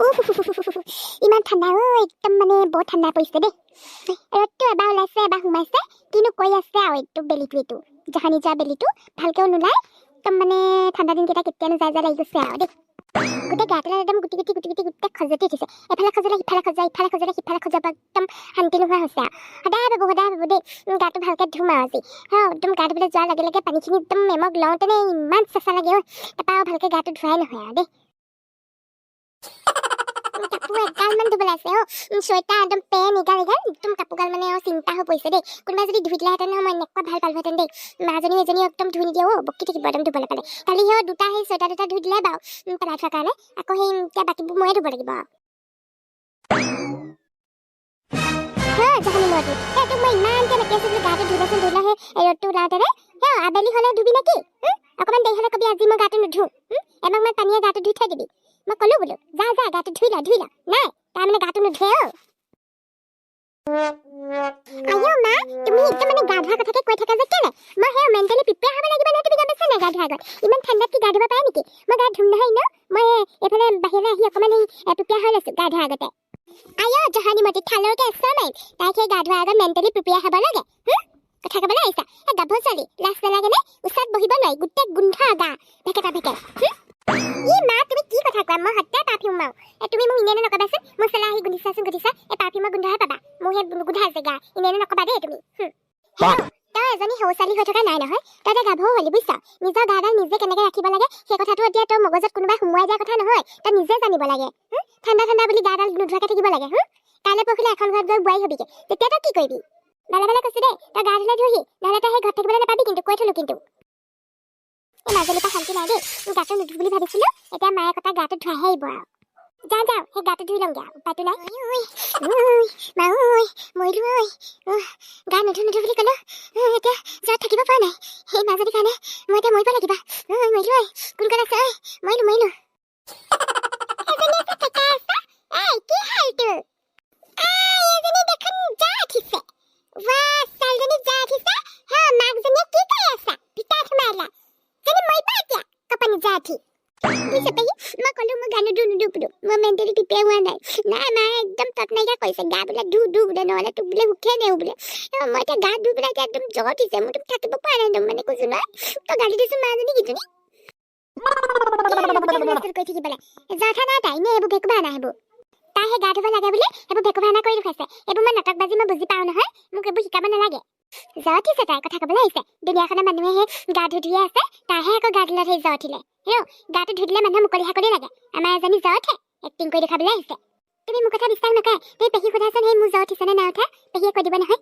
ইমান ঠাণ্ডা অ একদম মানে বৰ ঠাণ্ডা পৰিছে দেই। ৰ'দটো এবাৰ ওলাইছে এবাৰ সোমাইছে কিনো কৈ আছে আৰু এইটো বেলিটো এইটো। জহানি যোৱা বেলিটো ভালকেও নোলায় একদম মানে ঠাণ্ডা দিনকেইটা কেতিয়ানো যায় যায় লাগি গৈছে আৰু দেই। গোটেই গাটো একদম গুটি গুটি গুটি গুটি গোটেই খজতি উঠিছে। এফালে খজলে সিফালে খজা ইফালে খজলে সিফালে খজাব একদম শান্তি নোহোৱা হৈছে আৰু। সদায় ভাবো সদায় ভাবো দেই গাটো ভালকৈ ধুম আৰু আজি। হা একদম গা ধুবলৈ যোৱাৰ লগে লগে পানীখিনি একদম মেমক লওঁতেনে ইমান চেঁচা লাগে ঐ। তাৰপৰা আৰু ভালকৈ গাটো ধোৱাই নহয় আৰু দেই। কাপোৰ এগালমান ধুবলৈ আছে অ' চুৱেটাৰ একদম পেন এগাল এগাল একদম কাপোৰগাল মানে আৰু চিন্তা হৈ পৰিছে দেই। কোনোবাই যদি ধুই দিলেহেঁতেন মই এনেকুৱা ভাল পালোহেঁতেন দেই। মাজনী এজনী একদম ধুই নিদিয়ে অ' বকি থাকিব একদম ধুবলৈ পালে। কালি সেই দুটা সেই চুৱেটাৰ দুটা ধুই দিলে বাৰু পেলাই থোৱাৰ কাৰণে। আকৌ সেই এতিয়া বাকীবোৰ ময়ে ধুব লাগিব আৰু মই আবেলি হ'লে ধুবি নেকি? হুম? অকণমান দেৰি হ'লে কবি আজি মই গাটো নুধুওঁ হুম? এমাহমান পানীয়ে গাটো ধুই থৈ দিবি। মই ক'লো বোলো যা যা গাটো ধুই ল ধুই ল নাই তাৰমানে গাটো নুধুৱে অ' আইঅ মা তুমি একদম মানে গা ধোৱাৰ কথাকে কৈ থাকা যে কেলে মই সেই মেণ্টেলি প্ৰিপেয়াৰ হ'ব লাগিব নহয় তুমি গম পাইছা নাই গা ধোৱাৰ আগত ইমান ঠাণ্ডাত কি গা ধুব পাৰে নেকি মই গা ধুম নহয় ন মই এইফালে বাহিৰলৈ আহি অকণমান সেই প্ৰিপেয়াৰ হৈ লৈছোঁ গা ধোৱাৰ আগতে আইঅ জহানী মতি থালৰকে এক্সট্ৰা মাৰিম তাইক সেই গা ধোৱাৰ আগত মেণ্টেলি প্ৰিপেয়াৰ হ'ব লাগে? কথা ক'বলৈ আহিছা এই গাভৰু ছোৱালী লাজ নালাগেনে ওচৰত বহিব নোৱাৰি গোটেই গোন্ধ গা ভেকেটা ভেকে হুম? ই মা তুমি কি কথা কোৱা? মই সদায় পাৰফিউম মাৰো। এ তুমি মোক ইনে নকবাচোন। মোৰ চেলা আহি গোন্ধিছাচোন গোন্ধিছা। এই পাৰফিউমৰ গোন্ধহে পাবা। মোৰ সেই গোন্ধ আছে গা ইনে নকবা দেই তুমি। হুম। হেল্ল', তই এজনী সৰু ছোৱালী হৈ থকা নাই নহয়। তই এতিয়া গাভৰু হ'লি বুজিছ? নিজৰ গাডাল নিজে কেনেকে ৰাখিব লাগে সেই কথাটো এতিয়া তোৰ মগজত কোনোবাই সোমোৱাই দিয়া কথা নহয়। তই নিজে জানিব লাগে। হুম? ঠাণ্ডা ঠাণ্ডা বুলি গাডাল নোধোৱাকে থাকিব লাগে? কাইলৈ পৰহিলে এখন ঘৰত গৈ বোৱাৰী হবিগে। তেতিয়া তই কি কৰিবি? কৈছো দেই তই গা ধুলে ধুহি নহ'লে তই সেই ঘৰত থাকিবলৈ নাপাবি কিন্তু কৈ থলো কিন্তু। এই মাজুলীৰ পৰা শান্তি নাই দেই। গাটো নুধু বুলি ভাবিছিলো এতিয়া মায়ে কথা গাটো ধুৱাইহে আহিব আৰু। যাওঁ যাওঁ সেই গাটো ধুই লওঁগে আৰু। উপায়টো নাই। ঐ, ঐ, মা ঐ মৰিলো ঐ গা নুধু নুধু বুলি ক'লো। এতিয়া জ্বৰত থাকিব পৰা নাই। সেই মাজুলীৰ কাৰণে মই এতিয়া মৰিব লাগিব। মৰিলো ঐ কোন কোন আছে? ঐ মৰিলো মৰিলো। কি হাল তোৰ? আই, এজনী দেখোন যা উঠিছে। মই মেণ্টেলি প্ৰিপেয়াৰ হোৱা নাই নাই মায়ে একদম তত নাইকিয়া কৰিছে গা বোলে ধু ধু বোলে নহ'লে তোক বোলে সুখে নেও বোলে মই এতিয়া গা ধুই পেলাই এতিয়া একদম জ্বৰ উঠিছে মোৰ তোক থাকিব পৰা নাই একদম মানে কৈছো নহয় তই গালি দিছো মাজনী কিজনী মই মই মানুহে মুকলি হাকলি লাগে আমাৰ এজনী জ্বৰ উঠে এক্টিং কৰি দেখাবলৈ আহিছে। তুমি মোৰ কথা বিশ্বাস নকৰে। তুমি পেহী সোধাচোন সেই মোৰ জ্বৰ উঠিছে নে নাই উঠা? পেহীয়ে কৈ দিব নহয়।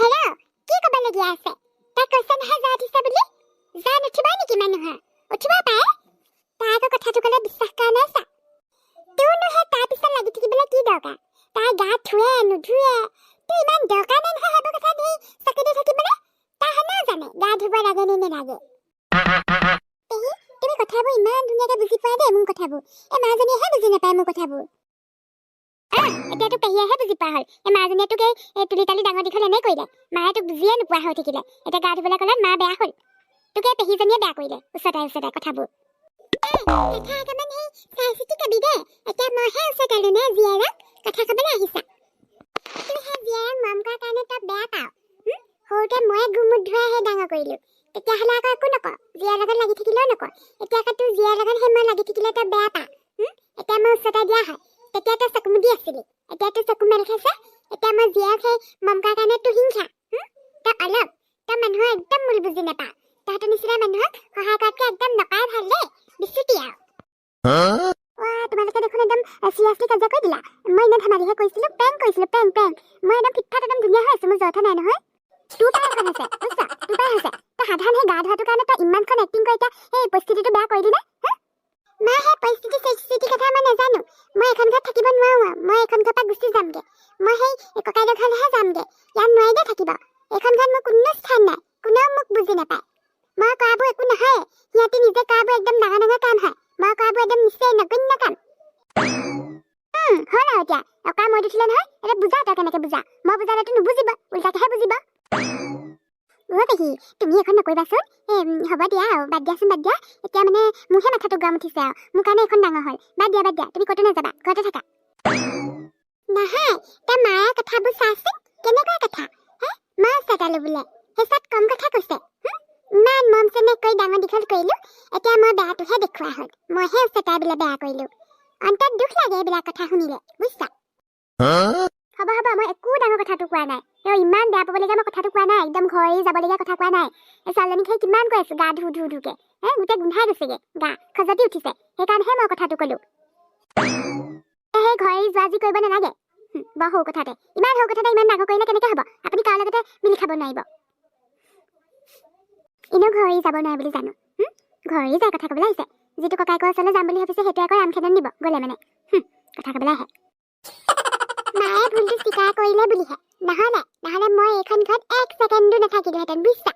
হেৰৌ কি ক'বলগীয়া আছে? তাই কৈছে নহয় জ্বৰ উঠিছে বুলি। জ্বৰ নুঠিব নেকি মানুহৰ? উঠিব পাৰে? তাই আকৌ কথাটো ক'লে বিশ্বাস কৰা নাই চা তাৰ পিছত লাগি থাকিবলৈ কি দৰকাৰ? তাই গা ধুৱে নুধুৱে। তোৰ ইমান দৰকাৰ আহ, এতিয়াতো পেহীয়েহে বুজি পোৱা হ'ল। এই মাজনীয়ে তোক এই তুলি তালি ডাঙৰ দীঘল এনে কৰিলে মায়ে তোক বুজিয়ে নোপোৱা হৈ থাকিলে। এতিয়া গা ধুবলৈ ক'লে মা বেয়া হ'ল। তোক পেহীজনীয়ে বেয়া কৰিলে ওচৰতে ওচৰতে কথাবোৰ। এতিয়া লাগি থাকিলেও নকওঁ। এতিয়া তোৰ জীয়াৰ লগত সেই মই লাগি থাকিলে তই বেয়া পা? এতিয়া মই ওচৰতে দিয়া হয়। তেতিয়া তই চকু মুদি আছিলি। এতিয়া তোৰ চকু মেল খাইছে এতিয়া মই জীয়াক সেই মম কৰাৰ কাৰণে তোৰ হিংসা? তই অলপ তই মানুহৰ একদম মূল বুজি নাপাৱ। তহঁতৰ নিচিনা মানুহক সহায় কৰাতকৈ একদম নকৰাই ভাল দেই বিচুতি আৰু। তোমালোকে দেখোন একদম চিৰিয়াছলি কাজিয়া কৰি দিলা। মই ইমান ধেমালিহে কৰিছিলোঁ প্ৰেংক কৰিছিলোঁ প্ৰেংক প্ৰেংক মই একদম ফিটফাট একদম ধুনীয়া হৈ আছোঁ মোৰ জ্বৰ উঠা নাই নহয়। তোৰ পাই এখন হৈছে বুজিছা? তোৰ পাই হৈছে। তই সাধাৰণ সেই গা ধোৱাটোৰ কাৰণে তই ইমানখন এক্টিং কৰি এতিয়া সেই পৰিস্থিতিটো বেয়া কৰি দিলে? মই সেই পৰিস্থিতি কথা মই নাজানো মই এখন ঘৰত থাকিব নোৱাৰো আৰু মই এইখন ঘৰৰ গুচি যামগে। মই সেই ককাইদেউ ঘৰলৈহে যামগে। ইয়াত নোৱাৰি দে থাকিব। এইখন ঘৰত মোৰ কোনো স্থান নাই। কোনেও মোক বুজি নাপায়। মই কৰাবোৰ একো নহয় সিহঁতি নিজে কৰাবোৰ একদম ডাঙৰ ডাঙৰ কাম হয়। মই কৰাবোৰ একদম নিশ্চয় নগণ্য কাম। হ'ল আৰু এতিয়া। অকা মই দিছিলে নহয়। এতিয়া বুজা তই কেনেকে বুজা? মই বুজালেতো নুবুজিব। উল্টাকেহে বুজিব। তুমি এখন নকৰিবাচোন। এই হ'ব দিয়া আৰু। বাদ দিয়াচোন বাদ দিয়া। এতিয়া মানে মোৰহে মাথাটো গৰম উঠিছে আৰু। মোৰ কাৰণে এখন ডাঙৰ হ'ল। বাদ দিয়া বাদ দিয়া। তুমি ক'তো নাযাবা। ঘৰতে থাকা। নহয় তই মায়ে কথাবোৰ চাচোন কেনেকুৱা কথা হে মা চেতালো বোলে হেঁচাত কম কথা কৈছে? ইমান মৰম চেনেহ কৰি ডাঙৰ দীঘল কৰিলো এতিয়া মই বেয়াটোহে দেখুওৱা হ'ল মইহে চেতাই বোলে বেয়া কৰিলো অন্তত দুখ লাগে এইবিলাক কথা শুনিলে বুজিছা হ'ব হ'ব মই একো ডাঙৰ কথাটো কোৱা নাই তেওঁ ইমান বেয়া পাবলগীয়া মই কথাটো কোৱা নাই একদম ঘৰ যাবলগীয়া কথা কোৱা নাই এই ছোৱালীজনীক সেই কিমান কৈ আছো গা ধু ধু ধুকে হে গোটেই গোন্ধাই গৈছেগে গা খজতি উঠিছে সেইকাৰণেহে মই কথাটো ক'লো সেই ঘৰ এৰি যি কৰিব নালাগে। বৰ সৰু কথাতে। ইমান সৰু কথাতে ইমান ডাঙৰ কৰিলে কেনেকে হ'ব? আপুনি কাৰো লগতে মিলি খাব নোৱাৰিব। এনেও ঘৰ যাব নোৱাৰে বুলি জানো। ঘৰ যায় কথা ক'বলৈ আহিছে। যিটো ককায়েকৰ ওচৰলৈ যাম বুলি ভাবিছে সেইটো আকৌ ৰামখেদন দিব। গ'লে মানে। কথা ক'বলৈ আহে। মায়ে ভুলটো স্বীকাৰ কৰিলে বুলিহে। নহ'লে নহ'লে মই এইখন ঘৰত এক ছেকেণ্ডো নাথাকিলোহেঁতেন বুজিছা?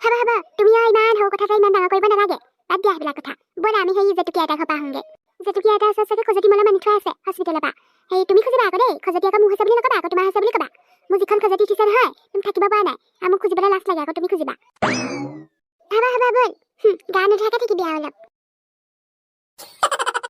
হ'ব হ'ব তুমি আৰু ইমান সৰু কথাটো ইমান ডাঙৰ কৰিব নালাগে। বাদ দিয়া সেইবিলাক কথা। ব'লা আমি সেই জেতুকীয়া এটা ঘৰ পৰা আহোঁগে জেতুকীয়া এটা আছে চাগে খজুৱতি মলত মানি থোৱা আছে পৰা। সেই তুমি খুজিবা আকৌ দেই খজুৱতি আকৌ মোৰ হৈছে বুলি নক'বা আকৌ তোমাৰ হৈছে বুলি ক'বা। মোৰ যিখন খজুৱতি উঠিছে নহয় তুমি থাকিব পৰা নাই আৰু মোক খুজিবলৈ লাজ লাগে আকৌ তুমি খুজিবা। হ'ব হ'ব ব'ল। হুম, গা নোধোৱাকৈ থাকিবি আৰু অলপ।